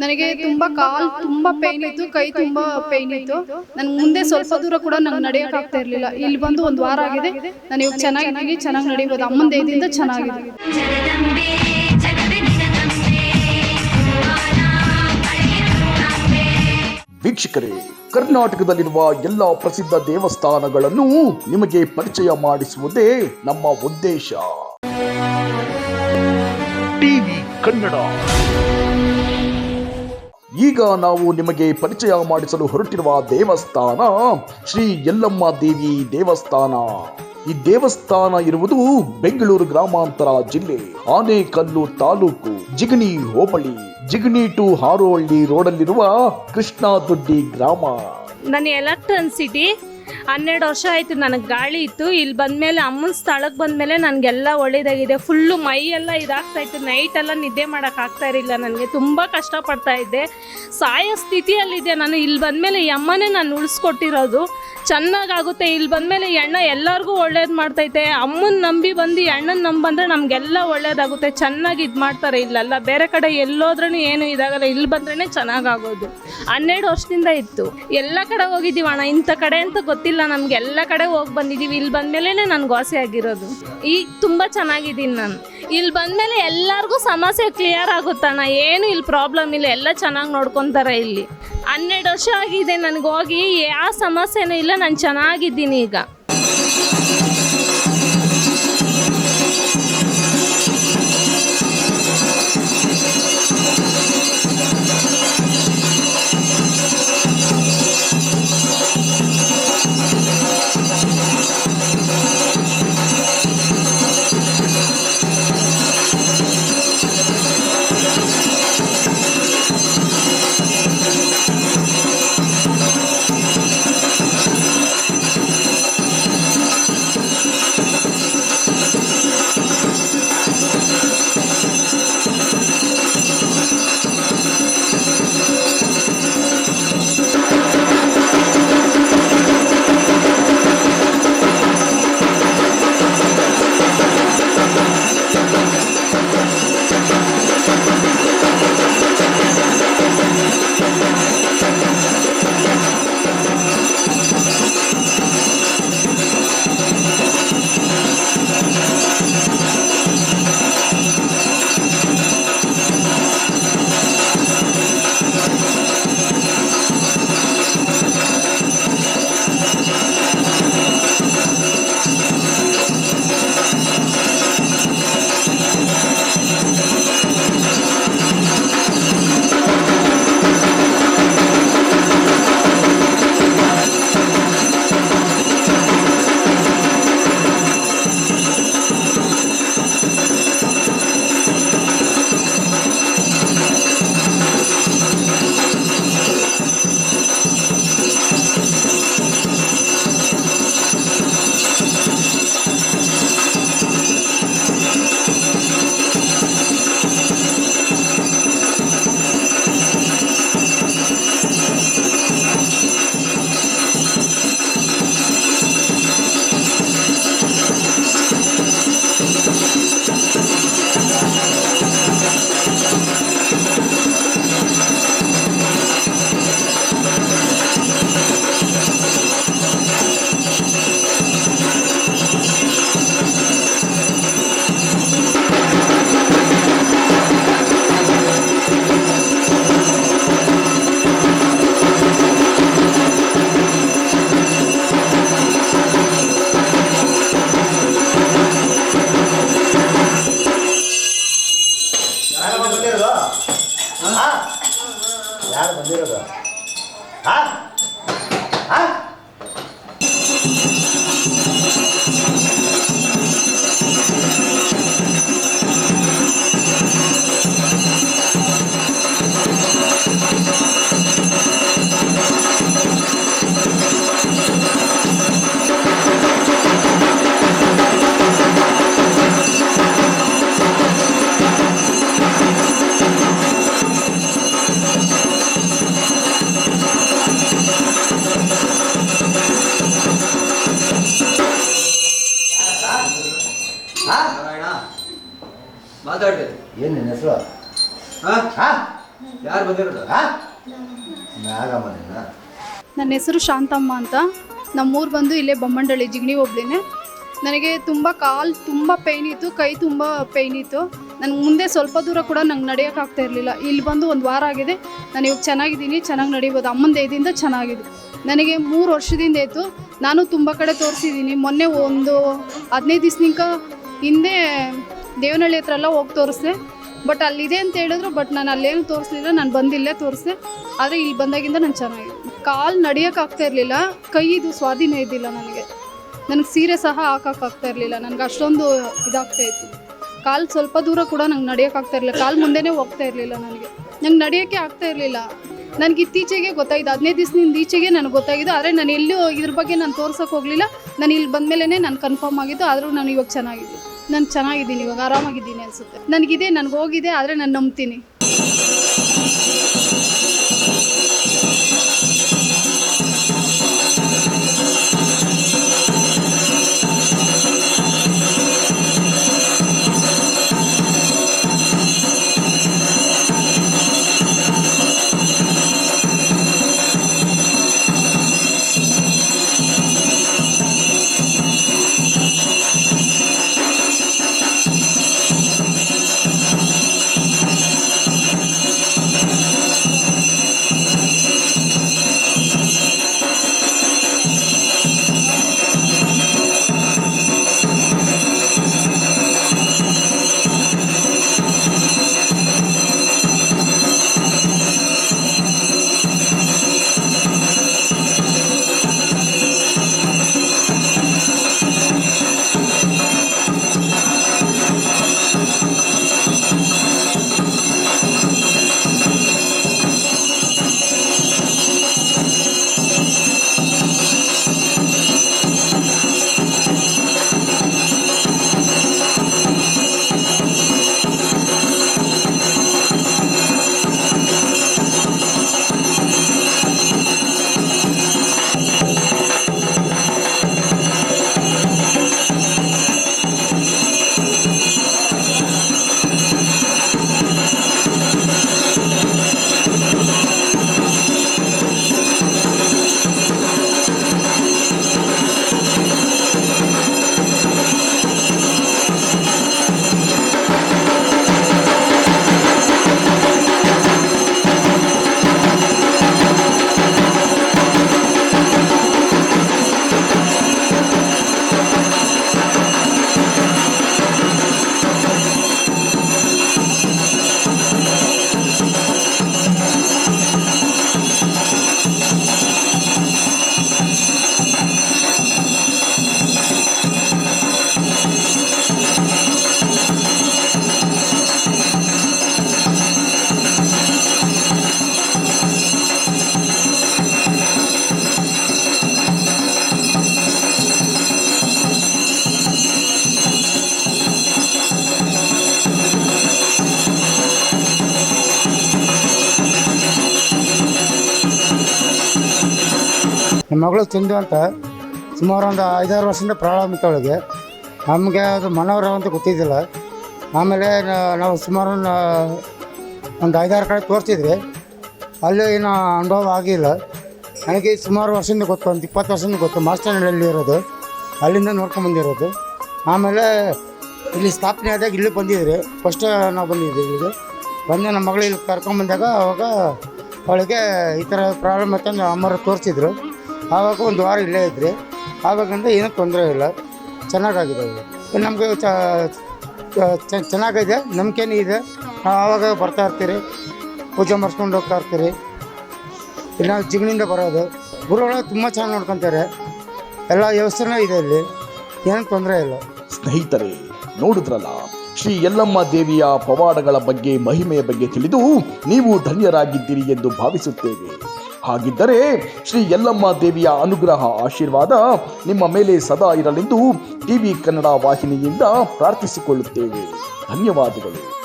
ನನಗೆ ತುಂಬಾ ಕಾಲ್ ತುಂಬಾ ಪೇನ್ ಇತ್ತು ಕೈ ತುಂಬಾ ಪೇನ್ ಇತ್ತು. ನನ್ ಮುಂದೆ ಸ್ವಲ್ಪ ದೂರ ಕೂಡ ನಂಗೆ ನಡೆಯಕ್ ಆಗ್ತಾ ಇರ್ಲಿಲ್ಲ. ಇಲ್ಲಿ ಬಂದು ಒಂದು ವಾರ ಆಗಿದೆ. ನಾನು ಇವಾಗ ಚೆನ್ನಾಗಿದ್ದೀನಿ ಚೆನ್ನಾಗಿ ನಡೀಬೋದು ಅಮ್ಮನ ದೇಹದಿಂದ ಚೆನ್ನಾಗಿದೆ. ವೀಕ್ಷಕರೇ ಕರ್ನಾಟಕದಲ್ಲಿರುವ ಎಲ್ಲ ಪ್ರಸಿದ್ಧ ದೇವಸ್ಥಾನಗಳನ್ನು ನಿಮಗೆ ಪರಿಚಯ ಮಾಡಿಸುವುದೇ ನಮ್ಮ ಉದ್ದೇಶ. ಟಿವಿ ಕನ್ನಡ. ಈಗ ನಾವು ನಿಮಗೆ ಪರಿಚಯ ಮಾಡಿಸಲು ಹೊರಟಿರುವ ದೇವಸ್ಥಾನ ಶ್ರೀ ಯಲ್ಲಮ್ಮ ದೇವಿ ದೇವಸ್ಥಾನ. ಈ ದೇವಸ್ಥಾನ ಇರುವುದು ಬೆಂಗಳೂರು ಗ್ರಾಮಾಂತರ ಜಿಲ್ಲೆ, ಆನೇಕಲ್ಲು ತಾಲೂಕು, ಜಿಗಣಿ ಹೋಬಳಿ, ಜಿಗಣಿ ಟು ಹಾರೋಹಳ್ಳಿ ರೋಡಲ್ಲಿರುವ ಕೃಷ್ಣಾದೊಡ್ಡಿ ಗ್ರಾಮ. ನನ್ನ ಎಲೆಕ್ಟ್ರಾನ್ ಸಿಟಿ ಹನ್ನೆರಡು ವರ್ಷ ಆಯಿತು ನನಗೆ ಗಾಳಿ ಇತ್ತು. ಇಲ್ಲಿ ಬಂದಮೇಲೆ ಅಮ್ಮನ ಸ್ಥಳಕ್ಕೆ ಬಂದಮೇಲೆ ನನಗೆಲ್ಲ ಒಳ್ಳೇದಾಗಿದೆ. ಫುಲ್ಲು ಮೈ ಎಲ್ಲ ಇದಾಗ್ತಾ ಇತ್ತು. ನೈಟೆಲ್ಲ ನಿದ್ದೆ ಮಾಡೋಕ್ಕಾಗ್ತಾ ಇರಲಿಲ್ಲ ನನಗೆ. ತುಂಬ ಕಷ್ಟಪಡ್ತಾ ಇದ್ದೆ. ಸಾಯೋ ಸ್ಥಿತಿಯಲ್ಲಿದ್ದೆ ನಾನು. ಇಲ್ಲಿ ಬಂದಮೇಲೆ ಈ ಅಮ್ಮನೇ ನಾನು ಉಳಿಸ್ಕೊಟ್ಟಿರೋದು. ಚೆನ್ನಾಗಾಗುತ್ತೆ. ಇಲ್ಲಿ ಬಂದಮೇಲೆ ಈ ಅಣ್ಣ ಎಲ್ಲರಿಗೂ ಒಳ್ಳೇದು ಮಾಡ್ತೈತೆ. ಅಮ್ಮನ ನಂಬಿ ಬಂದು ಈ ಅಣ್ಣನ ನಂಬಿ ಬಂದರೆ ನಮಗೆಲ್ಲ ಒಳ್ಳೇದಾಗುತ್ತೆ. ಚೆನ್ನಾಗಿ ಇದು ಮಾಡ್ತಾರೆ ಇಲ್ಲೆಲ್ಲ. ಬೇರೆ ಕಡೆ ಎಲ್ಲೋದ್ರೂ ಏನು ಇದಾಗಲ್ಲ. ಇಲ್ಲಿ ಬಂದ್ರೇ ಚೆನ್ನಾಗಾಗೋದು ಹನ್ನೆರಡು ವರ್ಷದಿಂದ ಇತ್ತು. ಎಲ್ಲ ಕಡೆ ಹೋಗಿದ್ದೀವಿ ಅಣ್ಣ ಇಂಥ ಕಡೆ ಅಂತ ಗೊತ್ತಿಲ್ಲ. ನಮ್ಗೆ ಎಲ್ಲ ಕಡೆ ಹೋಗಿ ಬಂದಿದ್ದೀವಿ ಇಲ್ಲಿ ಬಂದಮೇಲೆ ನಾನು ಗೋಸೆ ಆಗಿರೋದು. ಈಗ ತುಂಬ ಚೆನ್ನಾಗಿದ್ದೀನಿ ನಾನು. ಇಲ್ಲಿ ಬಂದಮೇಲೆ ಎಲ್ಲರಿಗೂ ಸಮಸ್ಯೆ ಕ್ಲಿಯರ್ ಆಗುತ್ತಣ್ಣ ಏನು ಇಲ್ಲಿ ಪ್ರಾಬ್ಲಮ್ ಇಲ್ಲ. ಎಲ್ಲ ಚೆನ್ನಾಗಿ ನೋಡ್ಕೊತಾರೆ ಇಲ್ಲಿ. ಹನ್ನೆರಡು ವರ್ಷ ಆಗಿದೆ ನನಗೆ ಹೋಗಿ. ಯಾವ ಸಮಸ್ಯೆನೂ ಇಲ್ಲ, ನಾನು ಚೆನ್ನಾಗಿದ್ದೀನಿ ಈಗ. あ ನನ್ನ ಹೆಸರು? ಶಾಂತಮ್ಮ ಅಂತ. ನಮ್ಮೂರು ಬಂದು ಇಲ್ಲೇ ಬೊಮ್ಮಂಡಳ್ಳಿ ಜಿಗಣಿ ಹೋಬ್ಳಿನೇ. ನನಗೆ ತುಂಬ ಕಾಲು ತುಂಬ ಪೇಯ್ನ್ ಇತ್ತು ಕೈ ತುಂಬ ಪೇಯ್ನ್ ಇತ್ತು. ನನಗೆ ಮುಂದೆ ಸ್ವಲ್ಪ ದೂರ ಕೂಡ ನಂಗೆ ನಡೆಯೋಕ್ಕಾಗ್ತಾ ಇರಲಿಲ್ಲ. ಇಲ್ಲಿ ಬಂದು ಒಂದು ವಾರ ಆಗಿದೆ. ನಾನು ಇವಾಗ ಚೆನ್ನಾಗಿದ್ದೀನಿ ಚೆನ್ನಾಗಿ ನಡೀಬೋದು. ಅಮ್ಮನ ದಯದಿಂದ ಚೆನ್ನಾಗಿದೆ. ನನಗೆ ಮೂರು ವರ್ಷದಿಂದ ಇತ್ತು ನಾನು ತುಂಬ ಕಡೆ ತೋರಿಸಿದ್ದೀನಿ. ಮೊನ್ನೆ ಒಂದು ಹದಿನೈದು ದಿವ್ಸನಿಂಕ ಹಿಂದೆ ದೇವನಹಳ್ಳಿ ಹತ್ರ ಎಲ್ಲ ಹೋಗಿ ತೋರಿಸ್ದೆ. ಬಟ್ ಅಲ್ಲಿದೆ ಅಂತ ಹೇಳಿದ್ರು ಬಟ್ ನಾನು ಅಲ್ಲೇನು ತೋರಿಸ್ಲಿಲ್ಲ, ನಾನು ಬಂದಿಲ್ಲೇ ತೋರಿಸ್ದೆ. ಆದರೆ ಇಲ್ಲಿ ಬಂದಾಗಿಂದ ನಾನು ಚೆನ್ನಾಗಿದೆ ಕಾಲು ನಡಿಯೋಕ್ಕಾಗ್ತಾ ಇರಲಿಲ್ಲ, ಕೈ ಇದು ಸ್ವಾಧೀನ ಇದ್ದಿಲ್ಲ ನನಗೆ. ನನಗೆ ಸೀರೆ ಸಹ ಹಾಕೋಕ್ಕಾಗ್ತಾ ಇರಲಿಲ್ಲ, ನನಗೆ ಅಷ್ಟೊಂದು ಇದಾಗ್ತಾ ಇತ್ತು. ಕಾಲು ಸ್ವಲ್ಪ ದೂರ ಕೂಡ ನಂಗೆ ನಡಿಯೋಕ್ಕಾಗ್ತಾ ಇರಲಿಲ್ಲ, ಕಾಲು ಮುಂದೆನೇ ಹೋಗ್ತಾ ಇರಲಿಲ್ಲ ನನಗೆ. ನಂಗೆ ನಡೆಯೋಕ್ಕೆ ಆಗ್ತಾ ಇರಲಿಲ್ಲ. ನನಗೆ ಇತ್ತೀಚೆಗೆ ಗೊತ್ತಾಯಿತು, ಹದಿನೈದು ದಿವಸದಿಂದ ಈಚೆಗೆ ನನಗೆ ಗೊತ್ತಾಗಿದೆ, ಆದರೆ ನಾನು ಎಲ್ಲೂ ಇದ್ರ ಬಗ್ಗೆ ನಾನು ತೋರ್ಸೋಕೆ ಹೋಗಲಿಲ್ಲ. ನಾನು ಇಲ್ಲಿ ಬಂದಮೇಲೆ ನಾನು ಕನ್ಫರ್ಮ್ ಆಗಿದ್ದು, ಆದರೂ ನಾನು ಇವಾಗ ಚೆನ್ನಾಗಿದ್ದೀನಿ. ನಾನು ಚೆನ್ನಾಗಿದ್ದೀನಿ ಇವಾಗ ಆರಾಮಾಗಿದ್ದೀನಿ ಅನಿಸುತ್ತೆ. ನನಗಿದೆ ನನಗೆ ಹೋಗಿದೆ ಆದರೆ ನಾನು ನಂಬ್ತೀನಿ. ಮಗಳು ತಿಂದು ಅಂತ ಸುಮಾರು ಒಂದು ಐದಾರು ವರ್ಷದಿಂದ ಪ್ರಾಬ್ಲಮ್ ಅವಳಿಗೆ. ನಮಗೆ ಅದು ಮನೋರ ಅಂತ ಗೊತ್ತಿದ್ದಿಲ್ಲ. ಆಮೇಲೆ ನಾವು ಸುಮಾರು ಒಂದು ಐದಾರು ಕಡೆ ತೋರಿಸಿದ್ವಿ. ಅಲ್ಲಿ ಏನು ಅನುಭವ ಆಗಿಲ್ಲ. ನನಗೆ ಸುಮಾರು ವರ್ಷದಿಂದ ಗೊತ್ತು, ಒಂದು ಇಪ್ಪತ್ತು ವರ್ಷದಿಂದ ಗೊತ್ತು, ಮಾಸ್ಟರ್ ಹಳ್ಳಿಯಲ್ಲಿ ಇರೋದು. ಅಲ್ಲಿಂದ ನೋಡ್ಕೊಂಡು ಬಂದಿರೋದು. ಆಮೇಲೆ ಇಲ್ಲಿ ಸ್ಥಾಪನೆ ಆದಾಗ ಇಲ್ಲಿ ಬಂದಿದ್ರಿ ಫಸ್ಟ್ ನಾವು ಬಂದಿದ್ವಿ ಇಲ್ಲಿಗೆ ಬಂದು ನಮ್ಮ ಮಗಳು ಇಲ್ಲಿ ಕರ್ಕೊಂಬಂದಾಗ ಅವಾಗ ಅವಳಿಗೆ ಈ ಥರ ಪ್ರಾಬ್ಲಮ್ ಅಂತ ಅಮ್ಮರು ತೋರಿಸಿದ್ರು. ಆವಾಗ ಒಂದು ವಾರ ಇಲ್ಲೇ ಇದ್ರಿ. ಆವಾಗಿಂದ ಏನೂ ತೊಂದರೆ ಇಲ್ಲ. ಚೆನ್ನಾಗಾಗಿದೆ ನಮಗೆ ಚೆನ್ನಾಗಿದೆ, ನಂಬಿಕೆನೂ ಇದೆ. ನಾವು ಆವಾಗ ಬರ್ತಾ ಇರ್ತೀರಿ. ಪೂಜೆ ಮಾಡಿಸ್ಕೊಂಡು ಹೋಗ್ತಾ ಇರ್ತೀರಿ. ನಾವು ಜಿಗಣಿಂದ ಬರೋದು. ಗುರುಗಳ ತುಂಬ ಚೆನ್ನಾಗಿ ನೋಡ್ಕೊತಾರೆ. ಎಲ್ಲ ವ್ಯವಸ್ಥೆನೂ ಇದೆ ಇಲ್ಲಿ. ಏನೂ ತೊಂದರೆ ಇಲ್ಲ. ಸ್ನೇಹಿತರೆ, ನೋಡಿದ್ರಲ್ಲ, ಶ್ರೀ ಯಲ್ಲಮ್ಮ ದೇವಿಯ ಪವಾಡಗಳ ಬಗ್ಗೆ, ಮಹಿಮೆಯ ಬಗ್ಗೆ ತಿಳಿದು ನೀವು ಧನ್ಯರಾಗಿದ್ದೀರಿ ಎಂದು ಭಾವಿಸುತ್ತೇವೆ. ಹಾಗಿದ್ದರೆ ಶ್ರೀ ಯಲ್ಲಮ್ಮ ದೇವಿಯ ಅನುಗ್ರಹ ಆಶೀರ್ವಾದ ನಿಮ್ಮ ಮೇಲೆ ಸದಾ ಇರಲೆಂದು ಟಿವಿ ಕನ್ನಡ ವಾಹಿನಿಯಿಂದ ಪ್ರಾರ್ಥಿಸಿಕೊಳ್ಳುತ್ತೇವೆ. ಧನ್ಯವಾದಗಳು.